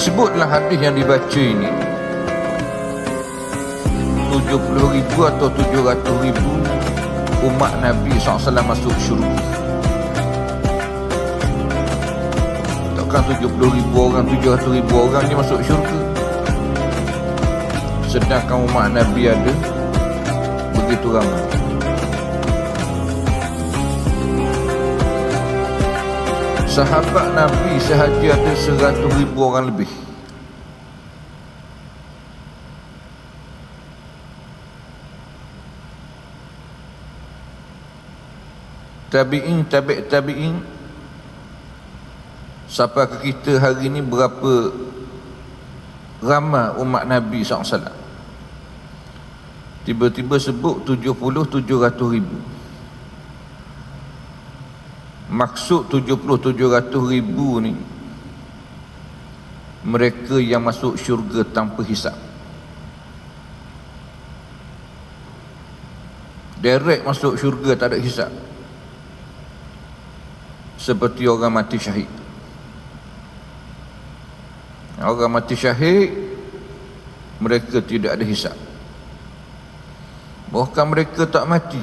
disebut dalam hadis yang dibaca ini. 70 ribu atau 700 ribu umat Nabi SAW masuk syurga. Takkan 70 ribu orang 700 ribu orang ni masuk syurga? Sedangkan umat Nabi ada begitu ramai. Sahabat Nabi sahaja ada 100 ribu orang lebih tabi'in tabi' tabi'in. Sampai ke kita hari ini berapa ramai umat Nabi SAW tiba-tiba sebut 70 700 ribu. Maksud 70 700 ribu ni mereka yang masuk syurga tanpa hisap. Direct masuk syurga tak ada hisap seperti orang mati syahid. Orang mati syahid mereka tidak ada hisap bahkan mereka tak mati.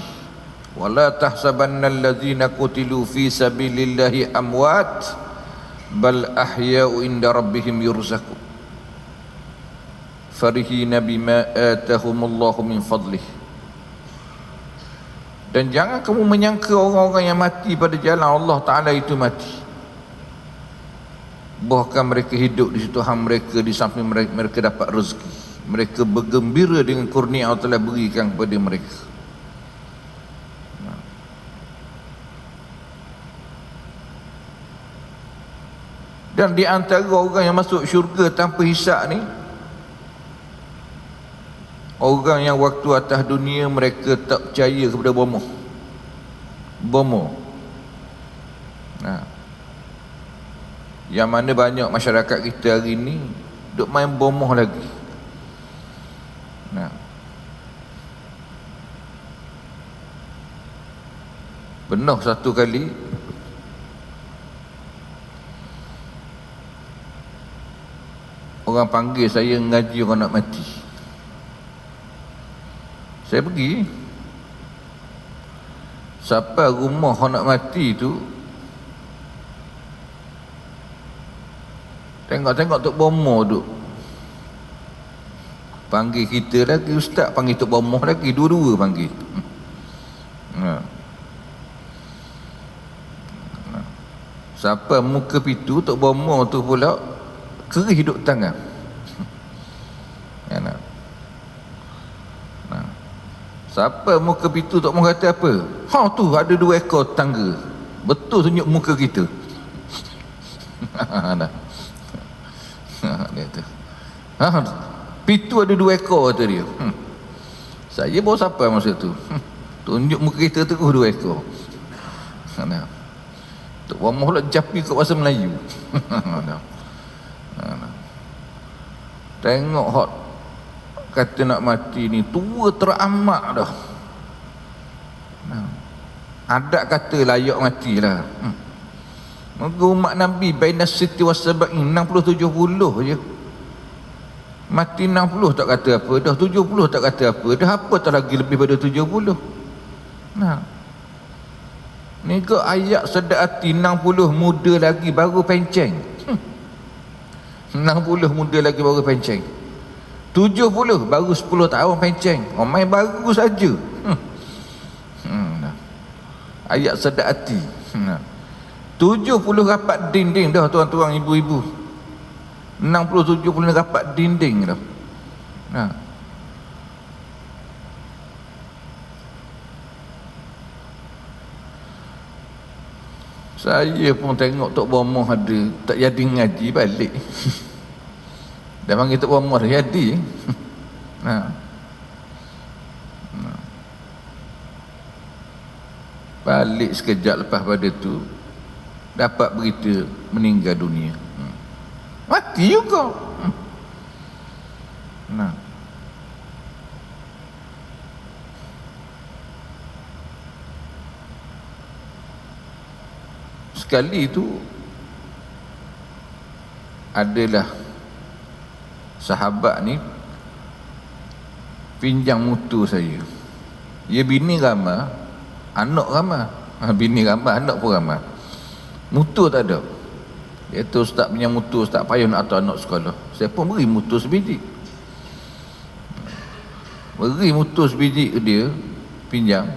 Wala tahsabanna allazina qutilu fi sabilillahi amwat bal ahya'u inda rabbihim yurzaqun. Farihina bima atahumullahu min fadlihi dan jangan kamu menyangka orang-orang yang mati pada jalan Allah Ta'ala itu mati. Bahkan mereka hidup di situ ham mereka di samping mereka, mereka dapat rezeki. Mereka bergembira dengan kurnia Allah telah berikan kepada mereka. Dan di antara orang yang masuk syurga tanpa hisap ni Orang yang waktu atas dunia mereka tak percaya kepada bomoh. Bomoh. Nah. Yang mana banyak masyarakat kita hari ini duk main bomoh lagi. Nah. Benar satu kali Orang panggil saya ngaji orang nak mati saya pergi. Sampai rumah nak mati tu? Tengok-tengok Tok Bomo tu Panggil kita lagi Ustaz panggil Tok Bomo lagi Dua-dua panggil. Ha. Ha. Sampai muka pintu Tok Bomo tu pula Kerih duduk tangan Ya nak Siapa muka pintu tak mau kata apa? Ha tu ada dua ekor tangga. Betul tunjuk muka kita. Ha, ha dia tu. Ha pintu ada dua ekor kata dia. Hmm. Saya bawa siapa masa tu? Hmm. Tunjuk muka kita tu dua ekor. Ha nah. Tok Wamah pula japi kat bahasa Melayu. Ha nah. Ha Tengok hot kata nak mati ni tua teramak dah. Adat kata layak matilah hmm. Moga umat Nabi Baina siti wa sab'in 60 70 je. Mati 60 tak kata apa Dah 70 tak kata apa Dah apa tak lagi lebih pada 70 Nah. Ni ke ayat sedap hati 60 muda lagi baru penceng. Hmm. 60 muda lagi baru penceng Tujuh puluh baru sepuluh tahun penceng oh, main baru saja hmm. hmm. ayat sedap hati hmm. tujuh puluh rapat dinding dah tuan-tuan ibu-ibu enam puluh tujuh puluh rapat dinding dah nah. saya pun tengok Tok Bomoh ada tak jadi ngaji balik Dia panggil Tok Umar jadi. Ha. ha. Balik sekejap lepas pada tu dapat berita meninggal dunia. Hmm. Mati juga. Hmm. Nah. Sekali itu adalah sahabat ni pinjam mutu saya. Dia bini ramah anak ramah ha, bini ramah anak pun ramah mutu tak ada. Dia tu ustaz punya mutu ustaz payah nak hantar anak sekolah. Saya pun beri mutu sebiji. Beri mutu sebiji ke dia pinjam.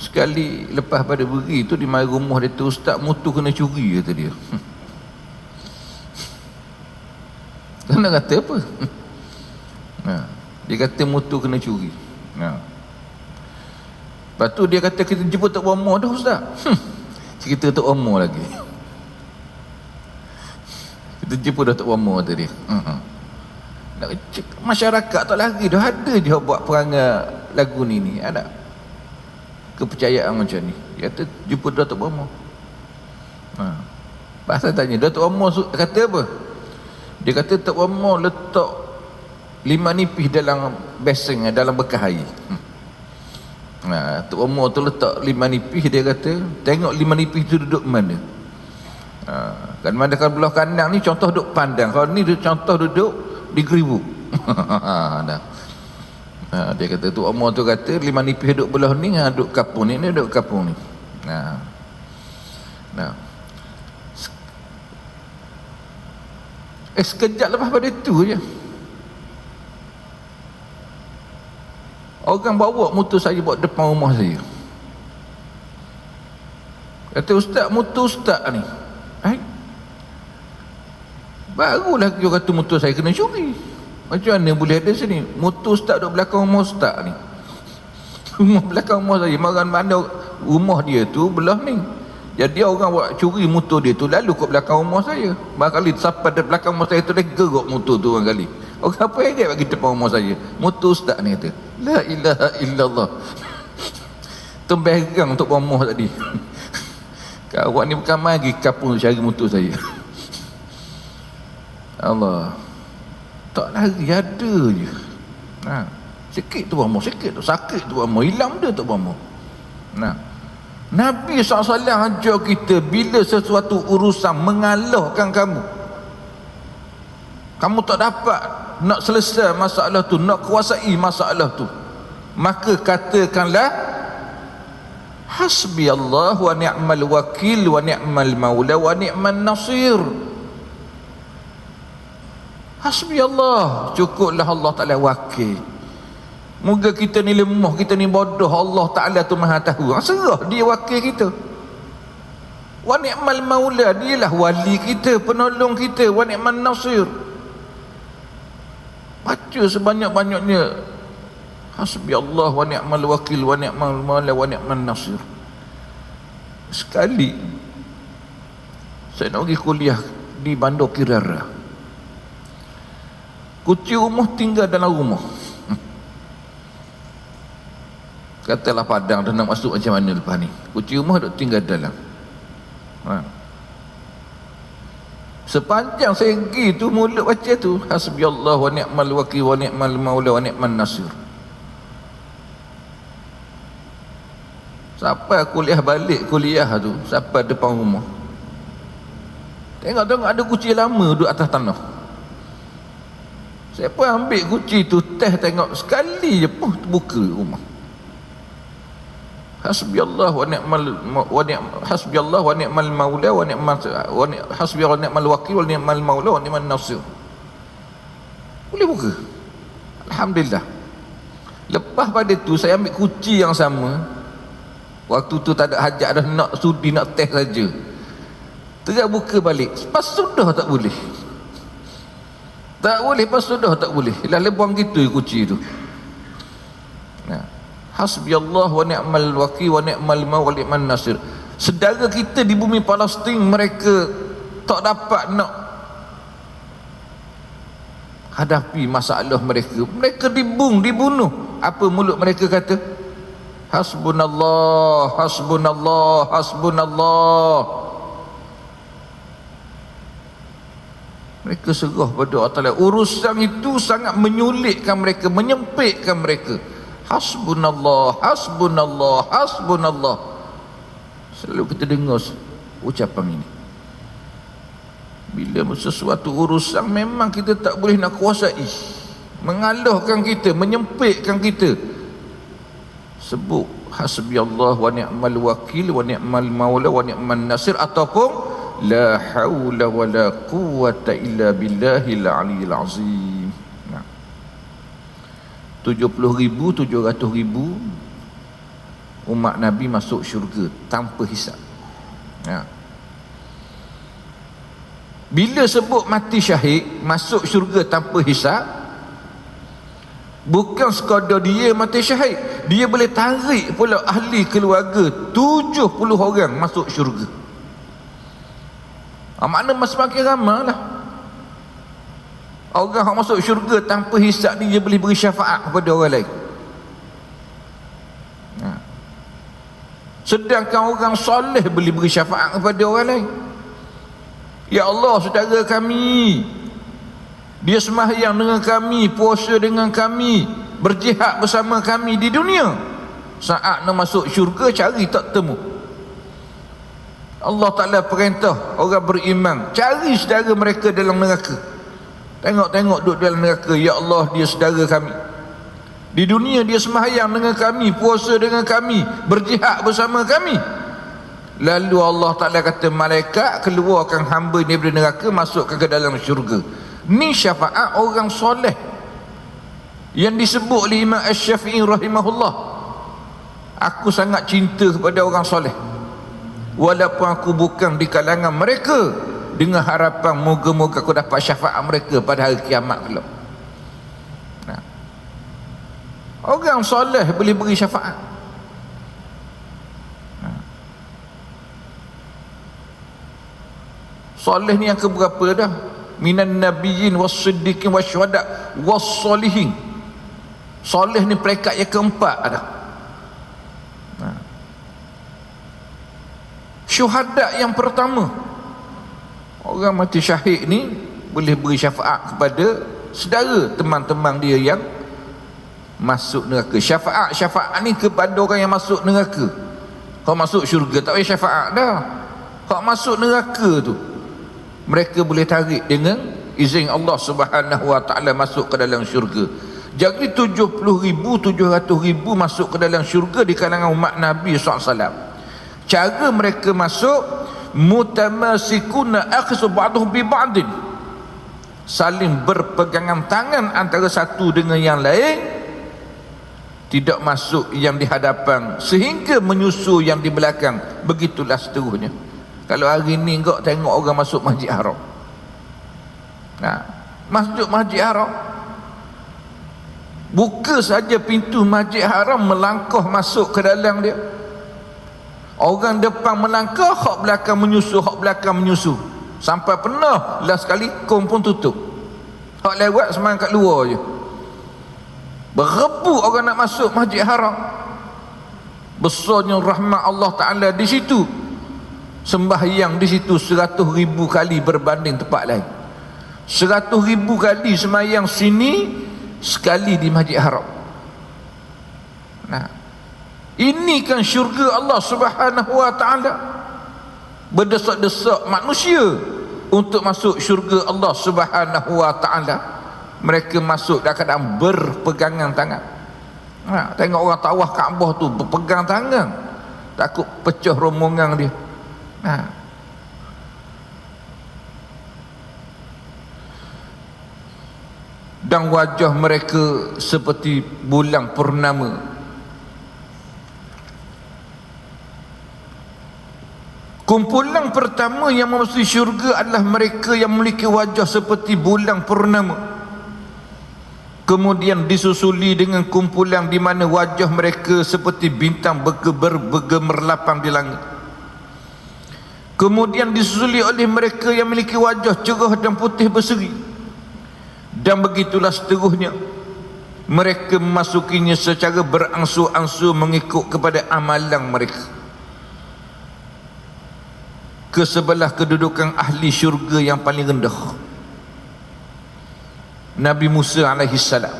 Sekali lepas pada beri tu di mari rumah dia tu ustaz mutu kena curi kata dia kena kata apa? Ha. dia kata mutu kena curi. Ha. lepas tu dia kata kita jemput tak Umar dah ustaz. Hmm. cerita tak Umar lagi. Kita jemput dah tak Umar tadi. Uh-huh. masyarakat tak lagi dah. Ada je buat perangai lagu ni ni. Ada. Kepercayaan macam ni. Dia kata jumpa Datuk Umar ha. pasal tanya Datuk Umar kata apa dia kata Datuk Umar letak lima nipis dalam beseng dalam bekas air hmm. Ha, Tok Umar tu letak lima nipis dia kata tengok lima nipis tu duduk mana ha, kan mana kan belah kanan ni contoh duduk pandang kalau ni contoh duduk di geribu ha, dah Ha, dia kata tu Umar tu kata lima nipis duduk belah ni ha, duduk kapung ni ni duduk kapung ni. Ha. Nah. Eh sekejap lepas pada tu je. Orang bawa motor saya buat depan rumah saya. Kata ustaz motor ustaz ni. Eh? Barulah dia kata motor saya kena curi. Macam mana boleh ada sini? Motor ustaz duduk belakang rumah ustaz ni. Rumah belakang rumah saya. Makan mana rumah dia tu belah ni. Jadi orang buat curi motor dia tu lalu kat belakang rumah saya. Barangkali sampai di belakang rumah saya tu dia gerok motor tu orang kali. Orang apa yang bagi depan rumah saya? Motor ustaz ni kata. La ilaha illallah. Tembegang untuk rumah tadi. Kawan ni bukan mari kapung cari motor saya. Allah tak lari ada je ha. sikit tu bama sikit tu sakit tu bama hilang dia tu bama nah Nabi SAW ajar kita bila sesuatu urusan mengalahkan kamu kamu tak dapat nak selesai masalah tu nak kuasai masalah tu maka katakanlah hasbi Allah wa ni'mal wakil wa ni'mal maula wa ni'mal nasir. Hasbi Allah Cukuplah Allah Ta'ala wakil Moga kita ni lemah Kita ni bodoh. Allah Ta'ala tu maha tahu. Ha, Serah dia wakil kita. Wa ni'mal maula Dia lah wali kita Penolong kita. Wa ni'mal nasir. Baca sebanyak-banyaknya. Hasbi Allah Wa ni'mal wakil Wa ni'mal maula Wa ni'mal nasir. Sekali Saya nak pergi kuliah Di Bandar Kirara. Kunci rumah tinggal dalam rumah. Katalah padang dah nak masuk macam mana lepas ni. Kunci rumah duk tinggal dalam. Ha. Sepanjang segi tu mulut baca tu hasbi Allah wa ni'mal wakil wa ni'mal maula wa ni'mal nasir. Sampai kuliah balik kuliah tu sampai depan rumah. Tengok-tengok ada kunci lama duduk atas tanah. Saya pun ambil kunci tu teh tengok sekali je pun buka rumah. Hasbi Allah wa ni'mal wa ni'mal hasbi Allah wa ni'mal wakil wa ni'mal maula wa ni'mal nasir. Boleh buka. Alhamdulillah. Lepas pada tu saya ambil kunci yang sama. Waktu tu tak ada hajat dah nak sudi nak teh saja. Tegak buka balik. Pas sudah tak boleh. Tak boleh pas sudah tak boleh. Lah lebang gitu kunci itu. Nah. Hasbi Allah wa ni'mal wakil wa ni'mal maul wa ni'mal nasir. Sedara kita di bumi Palestin mereka tak dapat nak hadapi masalah mereka. Mereka dibung, dibunuh. Apa mulut mereka kata? Hasbunallah, hasbunallah, hasbunallah. mereka serah pada Allah urusan itu sangat menyulitkan mereka menyempitkan mereka hasbunallah hasbunallah hasbunallah. Selalu kita dengar ucapan ini. Bila sesuatu urusan memang kita tak boleh nak kuasai. Mengalahkan kita menyempitkan kita. Sebut hasbi Allah wa ni'mal wakil wa ni'mal maula wa ni'man nasir ataupun la haula wa la quwwata illa billahil aliyil azim. 70 ribu 700 ribu umat Nabi masuk syurga tanpa hisap. Ya. bila sebut mati syahid masuk syurga tanpa hisap bukan sekadar dia mati syahid dia boleh tarik pula ahli keluarga 70 orang masuk syurga. Ha, makna semakin ramai lah orang yang masuk syurga tanpa hisap dia boleh beri syafaat kepada orang lain Sedangkan orang soleh boleh beri syafaat kepada orang lain. Ya Allah, saudara kami. Dia semahyang dengan kami, puasa dengan kami, berjihad bersama kami di dunia. Saat nak masuk syurga cari tak temu. Allah Taala perintah orang beriman cari saudara mereka dalam neraka. Tengok-tengok duduk dalam neraka, ya Allah dia saudara kami. Di dunia dia sembahyang dengan kami, puasa dengan kami, berjihad bersama kami. Lalu Allah Ta'ala kata malaikat keluarkan hamba ni dari neraka masuk ke dalam syurga. Ni syafaat orang soleh. Yang disebut oleh Imam Ash-Syafi'i rahimahullah. Aku sangat cinta kepada orang soleh. Walaupun aku bukan di kalangan mereka. Dengan harapan moga-moga aku dapat syafaat mereka pada hari kiamat kelak. Orang soleh boleh beri syafaat. Soleh ni yang keberapa dah? Minan nabiyyin was-siddiqin wasyuhada was-solihin. Soleh ni peringkat yang keempat ada. Ha. Syuhada yang pertama. Orang mati syahid ni boleh beri syafaat kepada saudara teman-teman dia yang masuk neraka. Syafaat syafaat ni kepada orang yang masuk neraka. Kalau masuk syurga tak payah syafaat dah. Kalau masuk neraka tu mereka boleh tarik dengan izin Allah subhanahu wa ta'ala masuk ke dalam syurga. Jadi 70 ribu 700 ribu masuk ke dalam syurga di kalangan umat Nabi SAW cara mereka masuk mutamasikuna akhsu ba'duh bi ba'din. Saling berpegangan tangan antara satu dengan yang lain tidak masuk yang di hadapan sehingga menyusul yang di belakang. Begitulah seterusnya. Kalau hari ni kau tengok orang masuk masjid haram. Nah, masuk masjid haram. Buka saja pintu masjid haram melangkah masuk ke dalam dia orang depan melangkah hak belakang menyusul hak belakang menyusul sampai pernah last kali kom pun tutup hak lewat semang kat luar je Berebu orang nak masuk masjid haram. Besarnya rahmat Allah Ta'ala di situ. Sembahyang di situ seratus ribu kali berbanding tempat lain. Seratus ribu kali sembahyang sini sekali di masjid haram. Nah, ini kan syurga Allah Subhanahu Wa Ta'ala. Berdesak-desak manusia untuk masuk syurga Allah Subhanahu Wa Ta'ala. Mereka masuk dalam keadaan berpegangan tangan. Ha, tengok orang tawah Kaabah tu berpegang tangan. Takut pecah rombongan dia. Ha. dan wajah mereka seperti bulan purnama kumpulan pertama yang memasuki syurga adalah mereka yang memiliki wajah seperti bulan purnama. Kemudian disusuli dengan kumpulan di mana wajah mereka seperti bintang bergemerlapan di langit. Kemudian disusuli oleh mereka yang memiliki wajah cerah dan putih berseri. Dan begitulah seterusnya. Mereka memasukinya secara berangsur-angsur mengikut kepada amalan mereka ke sebelah kedudukan ahli syurga yang paling rendah. Nabi Musa alaihi salam.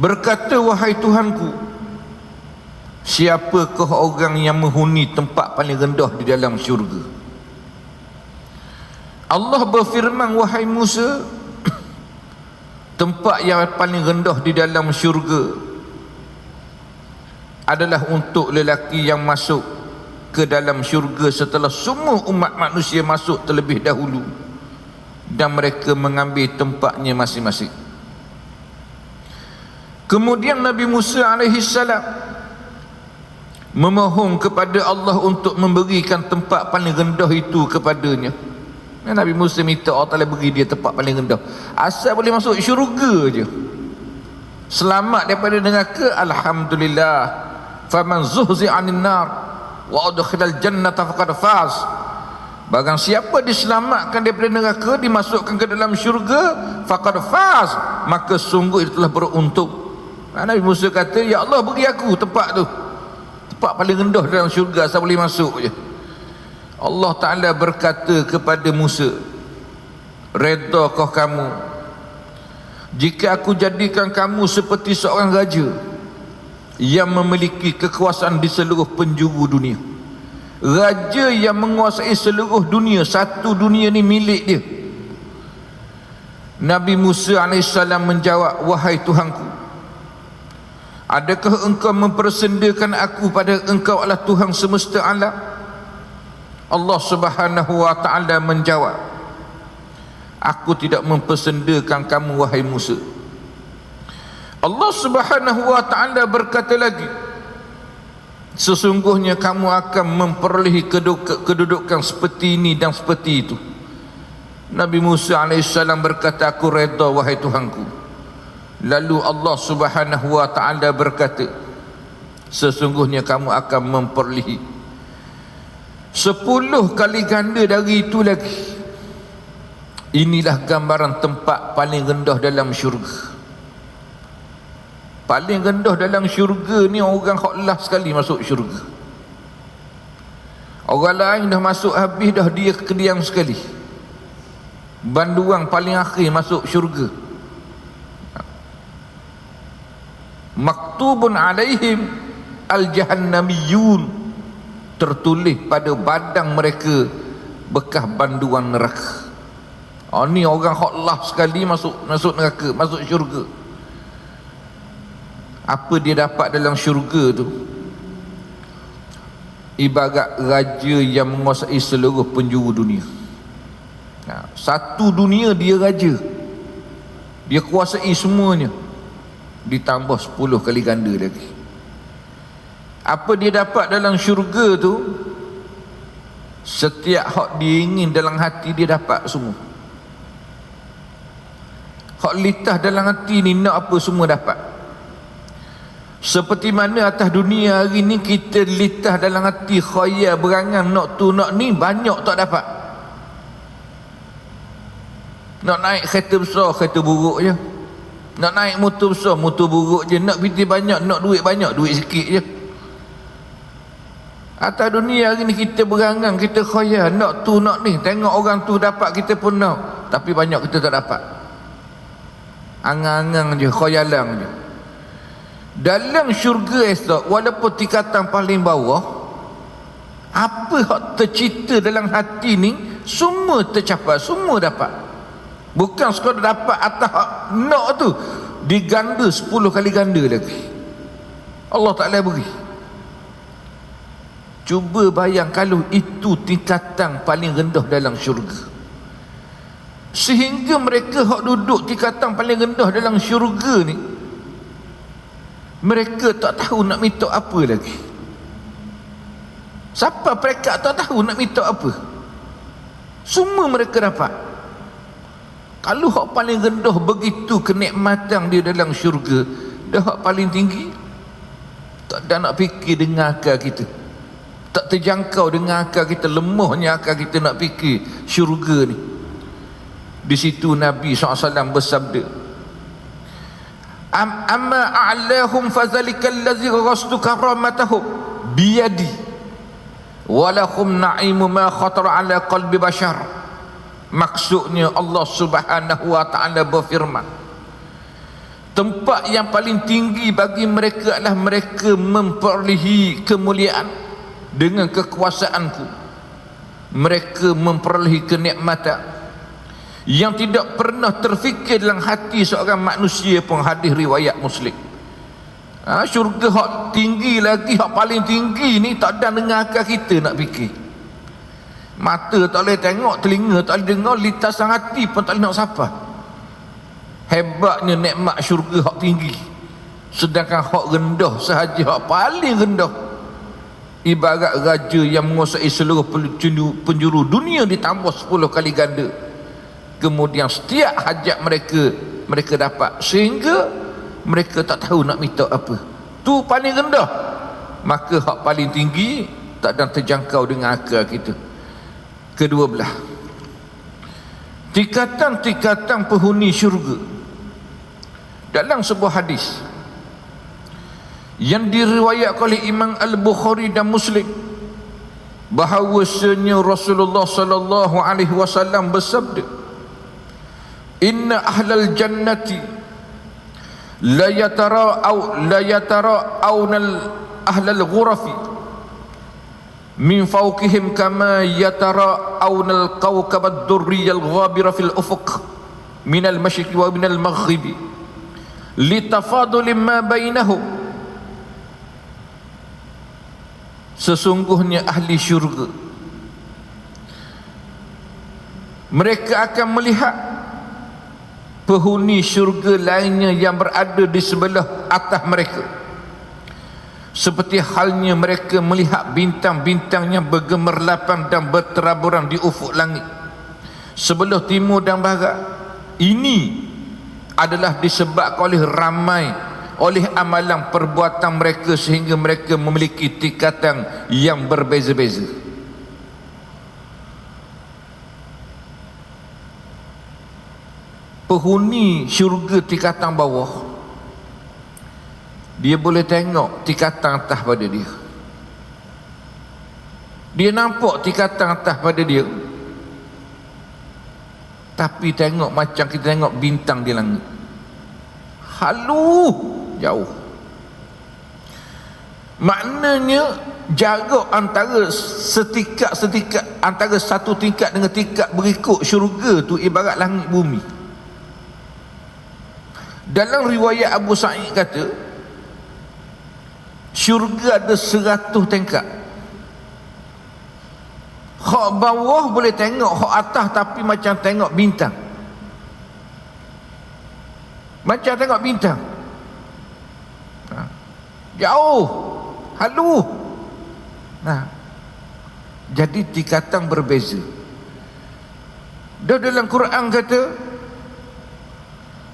Berkata wahai Tuhanku siapakah orang yang menghuni tempat paling rendah di dalam syurga? Allah berfirman wahai Musa tempat yang paling rendah di dalam syurga adalah untuk lelaki yang masuk ke dalam syurga setelah semua umat manusia masuk terlebih dahulu dan mereka mengambil tempatnya masing-masing. Kemudian Nabi Musa salam memohon kepada Allah untuk memberikan tempat paling rendah itu kepadanya. Nabi Musa minta Allah Ta'ala beri dia tempat paling rendah. Asal boleh masuk syurga je. Selamat daripada neraka Alhamdulillah. Faman zuhzi anin nar wa udkhilal jannata faqad faz. Bagang siapa diselamatkan daripada neraka dimasukkan ke dalam syurga faqad faz. Maka sungguh itu telah beruntung. Nabi Musa kata ya Allah beri aku tempat tu. Tempat paling rendah dalam syurga saya boleh masuk je. Allah Ta'ala berkata kepada Musa Reda kau kamu? Jika aku jadikan kamu seperti seorang raja Yang memiliki kekuasaan di seluruh penjuru dunia. Raja yang menguasai seluruh dunia Satu dunia ni milik dia. Nabi Musa AS menjawab Wahai Tuhanku Adakah engkau mempersendakan aku pada engkau adalah Tuhan semesta alam? Allah Subhanahu wa taala menjawab Aku tidak mempersendakan kamu wahai Musa Allah Subhanahu wa taala berkata lagi Sesungguhnya kamu akan memperolehi kedudukan seperti ini dan seperti itu. Nabi Musa AS berkata aku reda wahai Tuhanku. Lalu Allah subhanahu wa ta'ala berkata Sesungguhnya kamu akan memperlihi Sepuluh kali ganda dari itu lagi. Inilah gambaran tempat paling rendah dalam syurga Paling rendah dalam syurga ni orang khoklah sekali masuk syurga. Orang lain dah masuk habis dah dia kediam sekali. Banduang paling akhir masuk syurga. Maktubun alaihim al-jahannamiyun. Tertulis pada badan mereka bekas banduan neraka. Oh, ni orang hotlah sekali masuk masuk neraka masuk syurga apa dia dapat dalam syurga tu? Ibarat raja yang menguasai seluruh penjuru dunia. Nah, satu dunia dia raja. Dia kuasai semuanya. Ditambah 10 kali ganda lagi. Apa dia dapat dalam syurga tu? Setiap hak dia ingin dalam hati dia dapat semua. Hak litah dalam hati ni nak apa semua dapat seperti mana atas dunia hari ni kita litah dalam hati khayal berangan nak tu nak ni banyak tak dapat nak naik kereta besar kereta buruk je nak naik motor besar, motor buruk je. Nak piti banyak, nak duit banyak, duit sikit je. Atas dunia hari ni kita berangan, kita khayal, nak tu, nak ni. Tengok orang tu dapat, kita pun nak. Tapi banyak kita tak dapat. Angang-angang je, khayalan je. Dalam syurga esok, walaupun tingkatan paling bawah, apa yang tercipta dalam hati ni, semua tercapai, semua dapat. Bukan sekadar dapat atas nak tu diganda 10 kali ganda lagi. Allah Taala beri. Cuba bayang kalau itu tingkatan paling rendah dalam syurga. Sehingga mereka hak duduk tingkatan paling rendah dalam syurga ni mereka tak tahu nak minta apa lagi. Siapa mereka tak tahu nak minta apa? Semua mereka dapat. Kalau hak paling rendah begitu kenikmatan dia dalam syurga, dah hak paling tinggi tak ada nak fikir dengan akal kita. Tak terjangkau dengan akal kita, lemahnya akal kita nak fikir syurga ni. Di situ Nabi SAW bersabda, Am amma a'lahum fazalika allazi ghastu karamatahum biyadi. Walahum na'imu ma khatara ala qalbi bashar. Maksudnya Allah subhanahu wa ta'ala berfirman tempat yang paling tinggi bagi mereka adalah mereka memperolehi kemuliaan dengan kekuasaanku. Mereka memperolehi kenikmatan yang tidak pernah terfikir dalam hati seorang manusia pun hadis riwayat muslim. Ha, syurga hak tinggi lagi hak paling tinggi ni tak ada dengan akal kita nak fikir. Mata tak boleh tengok telinga tak boleh dengar lintasan hati pun tak boleh nak sapa. Hebatnya nikmat syurga hak tinggi. Sedangkan hak rendah sahaja hak paling rendah. Ibarat raja yang menguasai seluruh penjuru dunia ditambah 10 kali ganda kemudian setiap hajat mereka mereka dapat. Sehingga mereka tak tahu nak minta apa. Tu paling rendah. Maka hak paling tinggi tak ada terjangkau dengan akal kita. Kedua belah tingkatan-tingkatan penghuni syurga. Dalam sebuah hadis yang diriwayatkan oleh Imam Al-Bukhari dan Muslim bahawasanya Rasulullah sallallahu alaihi wasallam bersabda إن أهل الجنة لا يترى أو لا يترى أون أهل الغرف من فوقهم كما يترى أون الكوكب الدري الغابر في الأفق من المشرق ومن المغرب لتفاضل ما بينهم sesungguhnya ahli syurga mereka akan melihat penghuni syurga lainnya yang berada di sebelah atas mereka. Seperti halnya mereka melihat bintang-bintang yang bergemerlapan dan berteraburan di ufuk langit. Sebelah timur dan barat ini adalah disebabkan oleh ramai oleh amalan perbuatan mereka sehingga mereka memiliki tingkatan yang berbeza-beza penghuni syurga tingkatan bawah dia boleh tengok tingkatan atas pada dia. Dia nampak tingkatan atas pada dia tapi tengok macam kita tengok bintang di langit. Halu jauh. Maknanya jarak antara setikat-setikat antara satu tingkat dengan tingkat berikut syurga tu ibarat langit bumi dalam riwayat Abu Sa'id kata syurga ada seratus tingkat hak bawah boleh tengok hak atas tapi macam tengok bintang. Macam tengok bintang. Jauh halu nah jadi tingkatan berbeza. Dan dalam Quran kata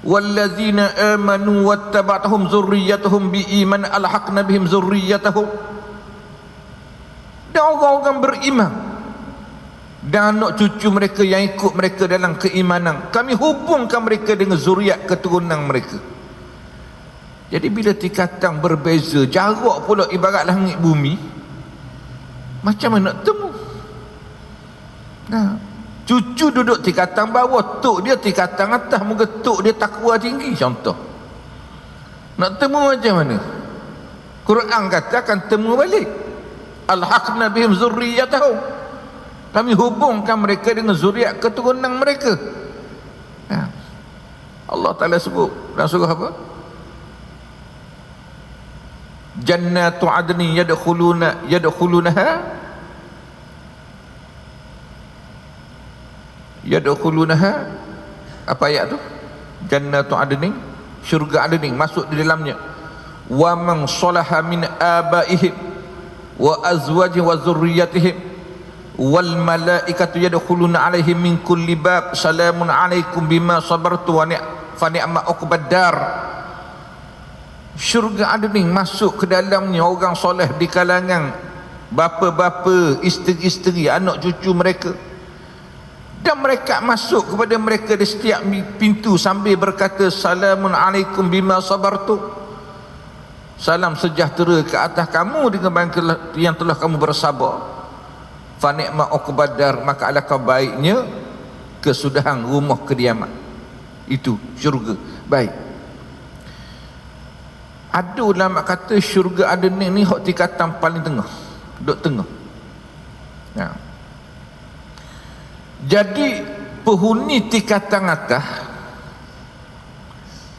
walladzina amanu wattaba'tahum zurriyyatuhum biiman alhaqna bihim zurriyyatahum dan orang-orang beriman. Dan anak cucu mereka yang ikut mereka dalam keimanan. Kami hubungkan mereka dengan zuriat keturunan mereka. Jadi bila tingkatan berbeza jarak pula ibarat langit bumi macam mana nak temu? Nah cucu duduk tingkatan bawah tok dia tingkatan atas muka tok dia takwa tinggi contoh. Nak temu macam mana? Quran kata akan temu balik. Alhaqna bihim zurriyatahum. Kami hubungkan mereka dengan zuriat keturunan mereka. Nah. Allah Ta'ala sebut dalam surah apa? Jannatu adni yadkhuluna yadkhulunaha yadkhulunaha. Apa ayat tu? Jannatu adni syurga adni masuk di dalamnya. Wa man salaha min abaihim wa azwajihim wa zurriyyatihim wal malaikatu yadkhuluna alaihim min kulli bab. Salamun alaikum bima sabartu wa ni'ma uqbad dar. Syurga ada ni masuk ke dalamnya orang soleh di kalangan bapa-bapa, isteri-isteri, anak cucu mereka dan mereka masuk kepada mereka di setiap pintu sambil berkata salamun alaikum bima sabartu. Salam sejahtera ke atas kamu dengan yang telah kamu bersabar. Fa ni'ma uqbadar maka alangkah baiknya kesudahan rumah kediaman. Itu syurga. Baik. Ada ulama kata syurga ada ni ni hak tingkatan paling tengah duduk tengah. Ya. Jadi penghuni tingkatan atas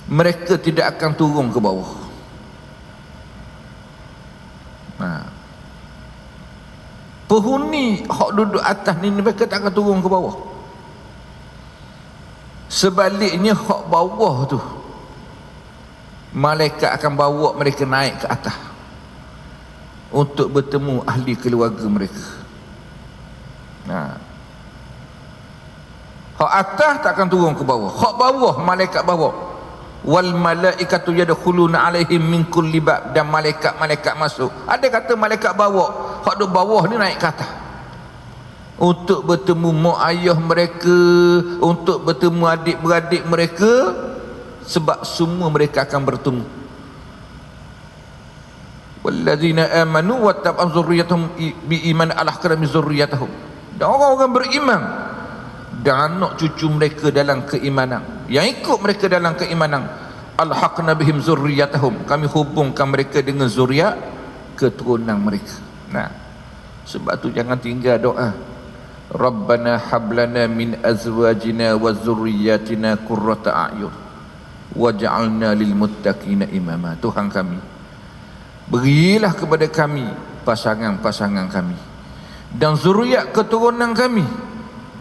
mereka tidak akan turun ke bawah nah. penghuni hak duduk atas ni mereka tak akan turun ke bawah sebaliknya hak bawah tu malaikat akan bawa mereka naik ke atas untuk bertemu ahli keluarga mereka nah. Hak atas tak akan turun ke bawah hak bawah malaikat bawa wal malaikatu yadkhuluna alaihim min kulli bab dan malaikat-malaikat masuk ada kata malaikat bawa hak duk bawah ni naik ke atas untuk bertemu mak ayah mereka untuk bertemu adik-beradik mereka sebab semua mereka akan bertemu wallazina amanu wattaba'u zurriyyatuhum bi iman alahkara min zurriyyatahum dan orang-orang beriman dan anak cucu mereka dalam keimanan. Yang ikut mereka dalam keimanan alhaqna bihim zurriyatahum. Kami hubungkan mereka dengan zuriat keturunan mereka. Nah. Sebab tu jangan tinggal doa. Rabbana hablana min azwajina wa zurriyatina qurrata a'yun. Waj'alna lil muttaqina imama. Tuhan kami berilah kepada kami pasangan-pasangan kami. Dan zuriat keturunan kami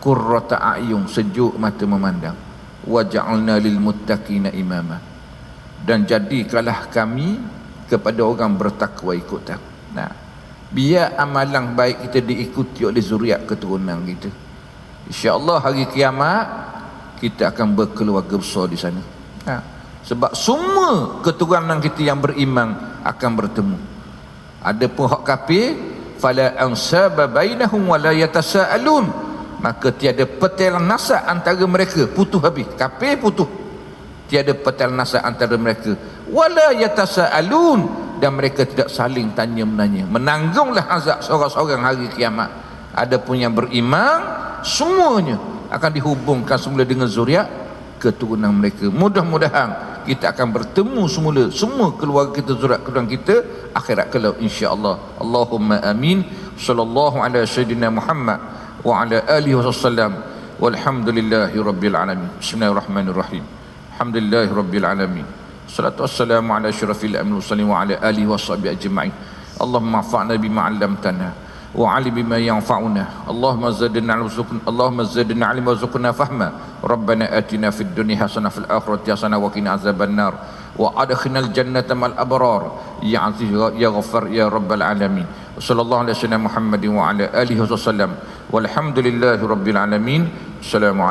qurrata a'yun sejuk mata memandang. Waj'alna lil muttaqina imama. Dan jadikanlah kami kepada orang bertakwa ikut nah biar amalan baik kita diikuti oleh zuriat keturunan kita. Insyaallah hari kiamat kita akan berkeluarga besar di sana. Nah, sebab semua keturunan kita yang beriman akan bertemu. Ada pun hak kafir fala ansaba bainahum wala yatasaalun maka tiada petel nasab antara mereka putus habis. Kafir putus. Tiada petel nasab antara mereka. Wala yatasaalun. Dan mereka tidak saling tanya menanya menanggunglah azab seorang-seorang hari kiamat. Adapun yang beriman semuanya akan dihubungkan semula dengan zuriat keturunan mereka. Mudah-mudahan kita akan bertemu semula. Semua keluarga kita zuriat keturunan kita akhirat kelak insya-Allah Allahumma amin. Sallallahu ala sayyidina Muhammad wa ala alihi wasallam walhamdulillahi rabbil alamin bismillahirrahmanirrahim alhamdulillahi rabbil alamin Salatu wassalamu ala syurafil amin wa ala alihi wa sahbihi ajma'in Allahumma fa'na bima 'allamtana wa 'alim bima yanfa'una Allahumma zidna 'ilma Allahumma zidna 'ilma warzuqna fahma Rabbana atina fid dunya hasanah fil akhirati hasanah wa qina azaban nar wa adkhilna al jannata mal abrar ya aziz ya ghaffar ya rabbal alamin sallallahu alaihi wasallam Muhammadin wa ala alihi wasallam. Walhamdulillahi rabbil alamin. Assalamu